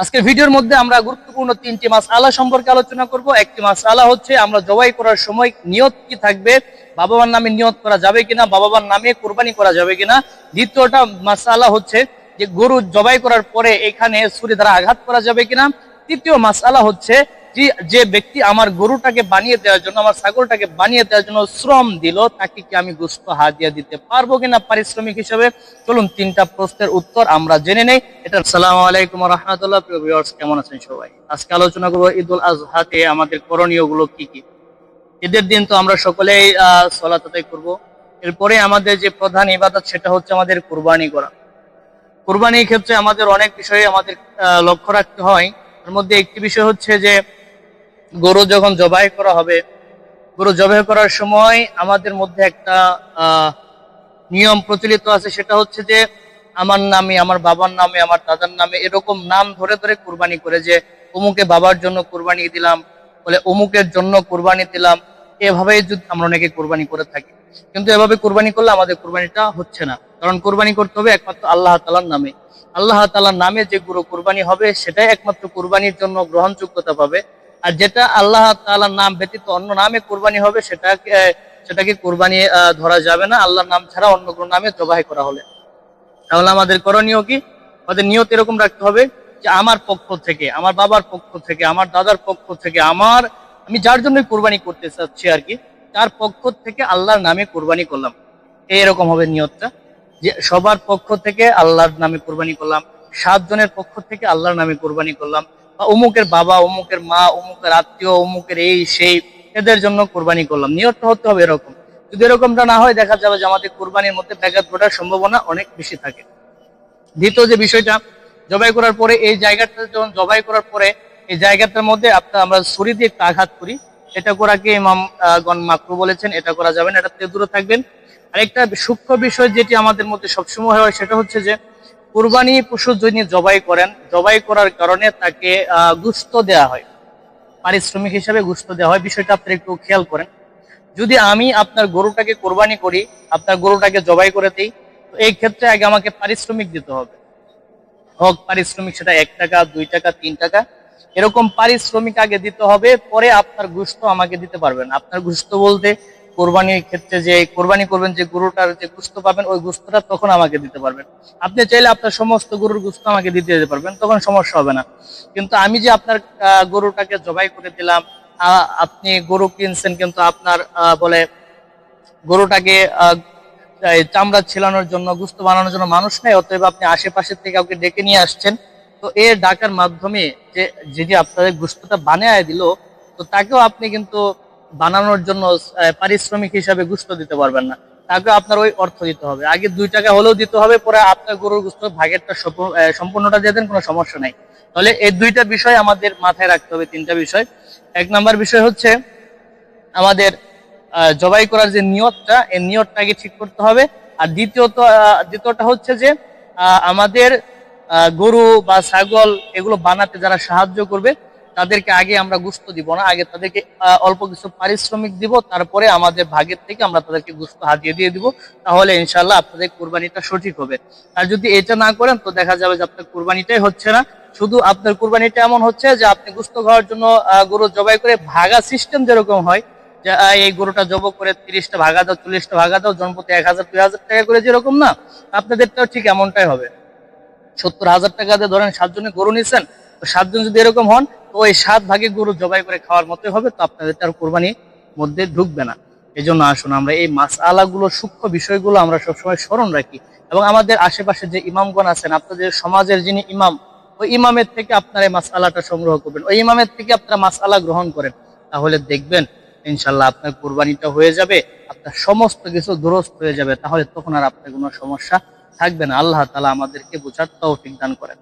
আজকের ভিডিওর মধ্যে আমরা গুরুত্বপূর্ণ তিনটি মাস আলা সম্পর্কে আলোচনা করব। একটি মাস আলা হচ্ছে, আমরা জবাই করার সময় নিয়ত কি থাকবে বাবাবার নামে নিয়ত করা যাবে কিনা বাবাবার নামে কোরবানি করা যাবে কিনা। দ্বিতীয়টা মাস আলা হচ্ছে যে গরু জবাই করার পরে এখানে ছুরি দ্বারা আঘাত করা যাবে কিনা। তৃতীয় মাস আলা হচ্ছে যে ব্যক্তি আমার গরুটাকে বানিয়ে দেওয়ার জন্য, আমার ছাগলটাকে বানিয়ে দেওয়ার জন্য শ্রম দিল, তাকে কি আমি গোস্ত হাদিয়া দিতে পারব কিনা পারিশ্রমিক হিসাবে? চলুন তিনটা প্রশ্নের উত্তর আমরা জেনে নেই। এটা সালামু আলাইকুম রহমতুল্লাহ, প্রিয় কেমন আছেন সবাই? আজকে আলোচনা করব ঈদুল আজহাতে আমাদের করণীয়গুলো কি কি? ঈদের দিন তো আমরা সকলেই সলাত আদায় করব। এরপরে আমাদের যে প্রধান ইবাদত, সেটা হচ্ছে আমাদের কুরবানি করা। কুরবানির ক্ষেত্রে আমাদের অনেক বিষয়ে আমাদের লক্ষ্য রাখতে হয়। তার মধ্যে একটি বিষয় হচ্ছে যে গরু যখন জবাই করা হবে, গরু জবাই করার সময় আমাদের মধ্যে একটা নিয়ম প্রচলিত আছে, সেটা হচ্ছে যে, আমার নামে, আমার বাবার নামে, আমার দাদার নামে এরকম নাম ধরে ধরে কুরবানি করে যে, অমুকে বাবার জন্য কুরবানি দিলাম, বলে অমুকের জন্য কুরবানি দিলাম। এভাবেই যদি আমরা অনেকে কুরবানি করে থাকি। কিন্তু এভাবে কোরবানি করলে আমাদের কোরবানিটা হচ্ছে না। কারণ কোরবানি করতে হবে একমাত্র আল্লাহ তালার নামে। আল্লাহ তালার নামে যে গুরু কোরবানি হবে, সেটাই একমাত্র কুরবানির জন্য গ্রহণযোগ্যতা পাবে। আর যেটা আল্লাহ তাআলার নাম ব্যতীত অন্য নামে কুরবানি হবে, সেটাকে সেটাকে কোরবানি ধরা যাবে না। আল্লাহর নাম ছাড়া অন্য কোনো নামে জবাই করা হলে। তাহলে আমাদের করণীয় কি? আমাদের নিয়ত এরকম রাখতে হবে যে আমার পক্ষ থেকে, আমার বাবার পক্ষ থেকে, আমার দাদার পক্ষ থেকে, আমার, আমি যার জন্যই কোরবানি করতে চাচ্ছি আর কি, তার পক্ষ থেকে আল্লাহর নামে কোরবানি করলাম। এরকম হবে নিয়তটা। যে সবার পক্ষ থেকে আল্লাহর নামে কোরবানি করলাম, সাতজনের পক্ষ থেকে আল্লাহর নামে কোরবানি করলাম। অমুকের বাবা, অমুকের মা, অমুকের আত্মীয়, অমুকের এই, সেই, এদের জন্য কোরবানি করলাম। নিয়তটা হতে হবে এরকম। যদি এরকমটা না হয়, দেখা যাবে যে আমাদের কোরবানির মধ্যে ব্যাঘাত ঘটার সম্ভাবনা অনেক বেশি থাকে। দ্বিতীয় যে বিষয়টা, জবাই করার পরে এই জায়গাটা যখন জবাই করার পরে এই জায়গাটার মধ্যে আপনার আমরা ছুরি দিয়ে একটু আঘাত করি। এটা করাকে ইমাম গণ মাকরু বলেছেন, এটা করা যাবে না, এটা দূরে থাকবেন। আরেকটা সূক্ষ্ম বিষয় যেটি আমাদের মধ্যে সবসময় হয়, সেটা হচ্ছে যে কুরবানি পশু যিনি জবাই করেন। জবাই করার কারণে তাকে গুস্ত দেয়া হয়। পারিশ্রমিক হিসাবে গুস্ত দেওয়া হয়। বিষয়টা আপনি একটু খেয়াল করেন। যদি আমি আপনার গরুটাকে কোরবানি করি, আপনার গরুটাকে জবাই করে দিই, তো এই ক্ষেত্রে আগে আমাকে পারিশ্রমিক দিতে হবে। হোক, পারিশ্রমিক সেটা এক টাকা, দুই টাকা, তিন টাকা। এরকম পারিশ্রমিক আগে দিতে হবে, পরে আপনার গুস্ত আমাকে দিতে পারবেন। আপনার গুস্ত বলতে কোরবানির ক্ষেত্রে যে কোরবানি করবেন, যে গরুটার যে গুস্ত পাবেন, ওই গুস্তটা তখন আমাকে দিতে পারবেন। আপনি চাইলে আপনার সমস্ত গরুর গুস্ত আমাকে দিতে দিতে পারবেন, তখন সমস্যা হবে না। কিন্তু আমি যে আপনার গরুটাকে জবাই করে দিলাম আপনি গরু কিনছেন কিন্তু আপনার বলে গরুটাকে চামড়া ছিলানোর জন্য, গুস্ত বানানোর জন্য মানুষ নেই, অতএব আপনি আশেপাশের থেকে কাউকে ডেকে নিয়ে আসছেন। তো এর ডাকার মাধ্যমে যে, যদি আপনাদের গুস্তটা বানিয়ে দিল, তো তাকেও আপনি কিন্তু বানানোর জন্য পারিশ্রমিক হিসাবে গুস্ত দিতে পারবেন না। তাকে আপনার ওই অর্থ দিতে হবে। আগে দুই টাকা হলেও দিতে হবে, পরে আপনার গরুর গুস্ত, ভাগেরটা সম্পূর্ণ- সম্পূর্ণটা দিয়ে দেন, কোনো সমস্যা নাই। তাহলে এই দুইটা বিষয় আমাদের মাথায় রাখতে হবে, তিনটা বিষয়। এক নাম্বার বিষয় হচ্ছে আমাদের জবাই করার যে নিয়তটা, এই নিয়তটাকে ঠিক করতে হবে। আর দ্বিতীয়ত দ্বিতীয়টা হচ্ছে যে আমাদের গরু বা ছাগল এগুলো বানাতে যারা সাহায্য করবে তাদেরকে আগে আমরা গুস্ত দিব না, আগে তাদেরকে অল্প কিছু পারিশ্রমিক দিব, তারপরে আমাদের ভাগের থেকে আমরা তাদেরকে গুস্ত হাতিয়ে দিয়ে দিব, তাহলে ইনশাল্লাহ আপনাদের কোরবানিটা সঠিক হবে। আর যদি এটা না করেন, তো দেখা যাবে যে আপনার কোরবানিটাই হচ্ছে না। শুধু আপনার কোরবানিটা এমন হচ্ছে যে আপনি গুস্ত খাওয়ার জন্য গরু জবাই করে ভাগা সিস্টেম যেরকম হয়, যে এই গরুটা জব করে তিরিশটা ভাগা দাও, চল্লিশটা ভাগা দাও জনপ্রতি এক হাজার, দুই হাজার টাকা করে যেরকম না, আপনাদেরটাও ঠিক এমনটাই হবে। সত্তর হাজার টাকা দিয়ে ধরেন সাতজনে গরু নিচ্ছেন তো সাতজন যদি এরকম হন তো ওই সাত ভাগে গরু জবাই করে খাওয়ার মতোই হবে তো আপনাদের তার কোরবানির মধ্যে ঢুকবে না। এই জন্য আসুন আমরা এই মাস আলাগুলো সূক্ষ্ম বিষয়গুলো আমরা সবসময় স্মরণ রাখি এবং আমাদের আশেপাশে যে ইমামগণ আছেন, আপনাদের সমাজের যিনি ইমাম, ওই ইমামের থেকে আপনারা এই মাস আলাটা সংগ্রহ করবেন। ওই ইমামের থেকে আপনারা মাস আলা গ্রহণ করেন। তাহলে দেখবেন ইনশাল্লাহ আপনার কোরবানিটা হয়ে যাবে, আপনার সমস্ত কিছু দুরস্ত হয়ে যাবে, তাহলে তখন আর আপনার কোনো সমস্যা থাকবে না। আল্লাহ তালা আমাদেরকে বোঝার তৌফিক দান করেন।